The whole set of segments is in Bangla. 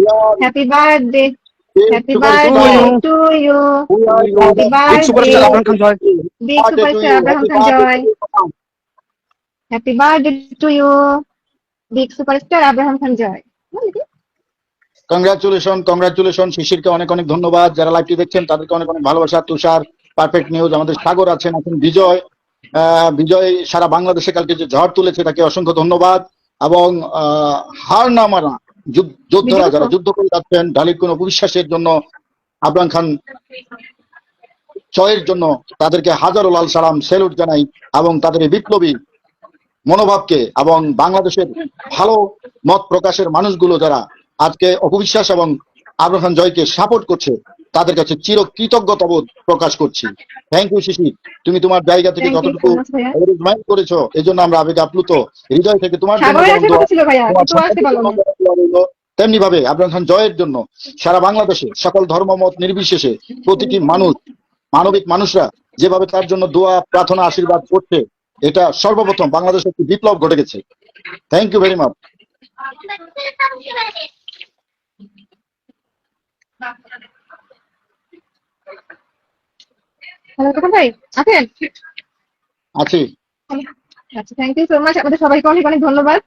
Happy birthday happy. Birthday to you happy birthday big superstar Abraham Khan Joy happy birthday to you big superstar Abraham Khan Joy congratulation congratulation শিশিরকে অনেক অনেক ধন্যবাদ। যারা লাইভটি দেখছেন তাদেরকে অনেক অনেক ভালোবাসা। তুষার পারফেক্ট নিউজ আমাদের সাগর আছেন এখন বিজয়। আহ, বিজয় সারা বাংলাদেশে কালকে যে ঝড় তুলেছে তাকে অসংখ্য ধন্যবাদ। এবং আহ, হার না মানা যুদ্ধ- যোদ্ধারা যারা যুদ্ধ করে যাচ্ছেন ডালির কোন অবিশ্বাসের জন্য আবরাম খান জয়ের জন্য তাদেরকে হাজারো লাল সালাম সেলুট জানাই এবং তাদের বিপ্লবী মনোভাবকে এবং বাংলাদেশের ভালো মত প্রকাশের মানুষগুলো যারা আজকে অপবিশ্বাস এবং আবরাম খান জয়কে সাপোর্ট করছে তাদের কাছে চির কৃতজ্ঞতা বোধ প্রকাশ করছি। থ্যাংক ইউ শিশি তুমি তোমার জায়গা থেকে যতটুকু করেছ এই জন্য আমরা আবেগে আপ্লুত। হৃদয় থেকে তোমার জন্য তেমনি ভাবে আবরাম খান জয়ের জন্য সারা বাংলাদেশে সকল ধর্মমত নির্বিশেষে প্রতিটি মানুষ মানবিক মানুষরা যেভাবে তার জন্য দোয়া প্রার্থনা আশীর্বাদ করছে এটা সর্বপ্রথম বাংলাদেশে একটি বিপ্লব ঘটে গেছে। থ্যাংক ইউ ভেরি মাচ ভাই আছেন? আছি। আচ্ছা থ্যাংক ইউ সো মাচ আমাদের সবাইকে অনেক অনেক ধন্যবাদ।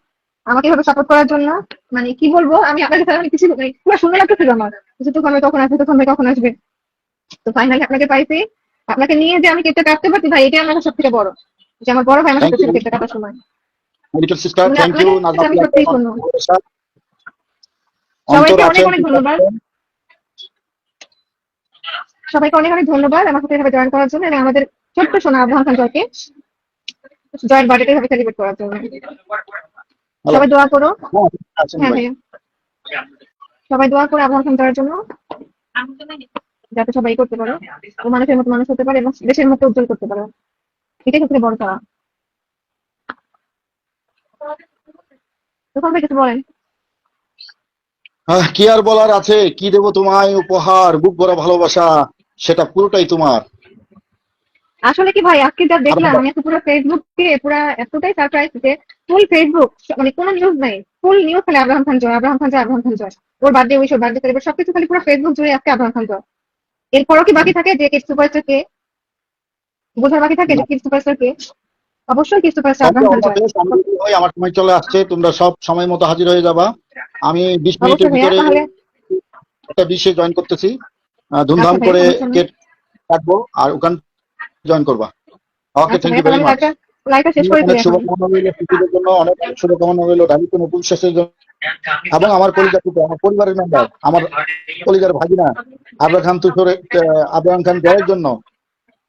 আমাকে এভাবে সাপোর্ট করার জন্য মানে কি বলব আমি আপনাদের সাথে আমি কিছু মানে পুরো শুনে লাগতেছিল আমার তখন ভাই কখন আসবে তো ভাই কখন আসবে? তো ফাইনালি আপনাকে পাইছি। আপনাকে নিয়ে যে আমি কেটে কাটতে পারছি ভাই এটাই আমার সব থেকে বড়। যে আমার বড় ভাই আমার সাথে কেকটা কাটার সময়। মেডিকেল সিস্টার মানে থ্যাংক ইউ আপনাকে সবাইকে অনেক অনেক ধন্যবাদ। সবাইকে অনেক অনেক ধন্যবাদ আমার সাথে এভাবে জয়েন করার জন্য এবং আমাদের ছোট্ট সোনা আবহাম খান জয়কে জয়ের বার্থডে এভাবে সেলিব্রেট করার জন্য। সবাই দোয়া করো। হ্যাঁ ভাইয়া সবাই দোয়া করে আবহাওয়া খান করার জন্য? যাতে সবাই করতে পারো। ও মানুষের মতো মানুষ হতে পারে এবং দেশের মতো উজ্জ্বল করতে পারো। এটাই সবথেকে বড় চাওয়া ভাই কিছু বলেন? কি আর বলার আছে? কি দেব তোমায়? উপহার বুক ভরা ভালোবাসা সেটা পুরোটাই তোমার। আসলে কি ভাই আজকে যা দেখলাম আচ্ছা। আমি আজকে পুরো ফেসবুকে পুরো এতটাই সারপ্রাইজ যে ফুল ফেসবুক মানে কোনো নিউজ নাই। ফুল নিউজ খালি Abraham Khan Joy Abraham Khan Joy Abraham Khan Joy. ওর বার্থডে উইশ ওর বার্থডে সেলিব্রেট সবকিছু খালি পুরো ফেসবুক জুড়ে আজকে আব্রাহাম খান জয়। এরপরও কি বাকি থাকে যে কিড সুপারস্টার কে? বোঝার বাকি থাকে যে কিড সুপারস্টার কে? অবশ্যই kid superstar Abraham Khan Joy. আমার সময় চলে আসছে তোমরা সব সময় মতো হাজির হয়ে যাবা। আমি বিশ মিনিটের ভিতরে একটা বিশ্বে জয়েন করতেছি। ধুমধাম আচ্ছা করে সমস্যা নেই। কেক কাটবো আর ওখান জয়েন করবা। Okay thank you very much লাইভটা শেষ করে দিই শুভকামনা রইল শিশুদের জন্য অনেক শুভকামনা রইল। ঢালিত নতুন শেষের জন্য এবং আমার পরিবার আমার পরিবারের মেম্বার আমার কলিজার ভাগিনা আবরাম খান তুষরে আবরাম খান জয়ের জন্য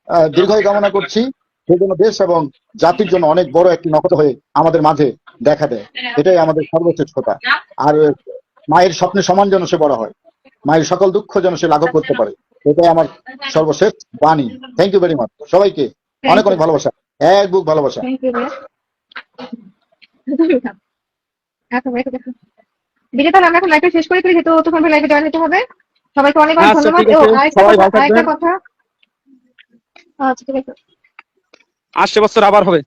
আহ, দীর্ঘায়ু কামনা করছি। সেই জন্য দেশ এবং জাতির জন্য অনেক বড় একটি নকল হয়ে আমাদের মাঝে দেখা দেয়। এটাই আমাদের সর্বশেষ কথা আর মায়ের স্বপ্নে সমান যেন সে বড় হয়। মায়ের সকল দুঃখ যেন সে লাঘব করতে পারে। এটাই আমার সর্বশেষ বাণী। থ্যাংক ইউ ভেরি মাচ সবাইকে অনেক অনেক ভালোবাসা। এক বুক ভালোবাসা। আমরা এখন লাইভটা শেষ করে দিই যেহেতু তখন লাইভে জয়েন হতে হবে। সবাইকে অনেক অনেক আচ্ছা, ধন্যবাদ। ও আরেকটা কথা আচ্ছা ঠিক আছে। আসছে বছর আবার হবে।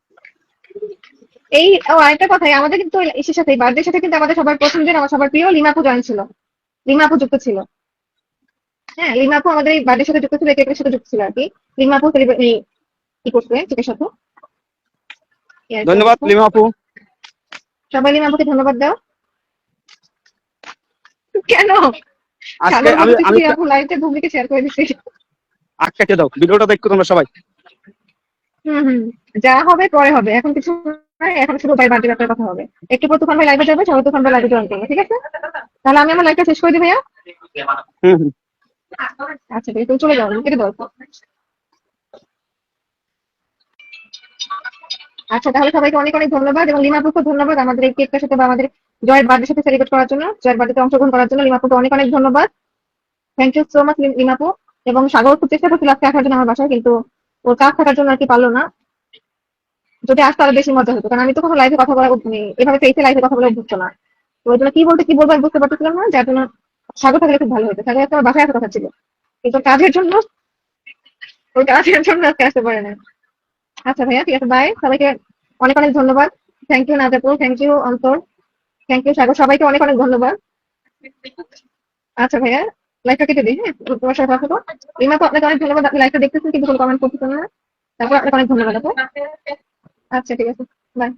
এই ও আরেকটা কথা আমাদের কিন্তু ইসের সাথে বার্থডের সাথে কিন্তু আমাদের সবার পছন্দের আমার সবার প্রিয় লিমাপু জয়েন ছিল। লিমাপু যুক্ত ছিল। হ্যাঁ লিমাপু আমাদের এই বার্থডের সাথে যুক্ত ছিল কেকের সাথে যুক্ত ছিল আর কি। লিমাপু celebrate- এই কি করছে কেকের সাথে। ধন্যবাদ। লিমা আপু। সবাই লিমাপুকে ধন্যবাদ দাও। কেন? আজকে আমি আমি লাইভে ভূমিকে শেয়ার করে দিচ্ছি আগ কেটে দাও ভিডিওটা দেখো তোমরা সবাই। হুম হুম। যা হবে পরে হবে। এখন কিছু এখন শুধু ভাই বার্থডে ব্যাপারে কথা হবে। একটু পর তুফান ভাই লাইভে যাবে সবাই তুফান ভাই লাইভে জয়েন করবে ঠিক আছে? তাহলে আমি আমার লাইভটা শেষ করে দিই ভাইয়া। হুম হুম। আচ্ছা তুমি চলে যাও কেটে আচ্ছা তাহলে সবাইকে অনেক অনেক ধন্যবাদ এবং লিমাপুকে ধন্যবাদ আমাদের এই কেকটার সাথে বা আমাদের জয়ের বার্থডে সাথে সেলিব্রেট করার জন্য, জয়ের বার্থডে অংশগ্রহণ করার জন্য লিমাপুকে অনেক অনেক ধন্যবাদ। Thank you so much Limapu এবং সাগর, খুব চেষ্টা করছিল আজকে আসার জন্য আমার বাসায়, কিন্তু ওর কাজ থাকার জন্য আর কি পারল না। যদি আসতে আরও বেশি মজা হতো, কারণ আমি তো কখনো লাইভে কথা বলা মানে এভাবে ফেসে লাইভে কথা বলে অভ্যস্ত না। তো ওই জন্য কি বলতে কি বলব বুঝতে পারতেছিলাম না, যার জন্য সাগর থাকলে খুব ভালো হতো। সাগর আমার বাসায় আসার কথা ছিল। কিন্তু কাজের জন্য ওই কাজের জন্য আজকে আসতে পারে না। আচ্ছা ভাইয়া, ঠিক আছে বাই সবাইকে অনেক অনেক ধন্যবাদ। Thank you Nazapur thank you Antar. Thank you Sagar. সবাইকে অনেক অনেক ধন্যবাদ। আচ্ছা ভাইয়া লাইভটা কেটে দিই হ্যাঁ? তোমার সাথে কথা। রিমা তো আপনাকে অনেক ধন্যবাদ। আপনি লাইভটা দেখতেছেন, কিন্তু কোনো কমেন্ট করতেছেন না। তারপর আপনাকে অনেক ধন্যবাদ আপু আচ্ছা ঠিক আছে বাই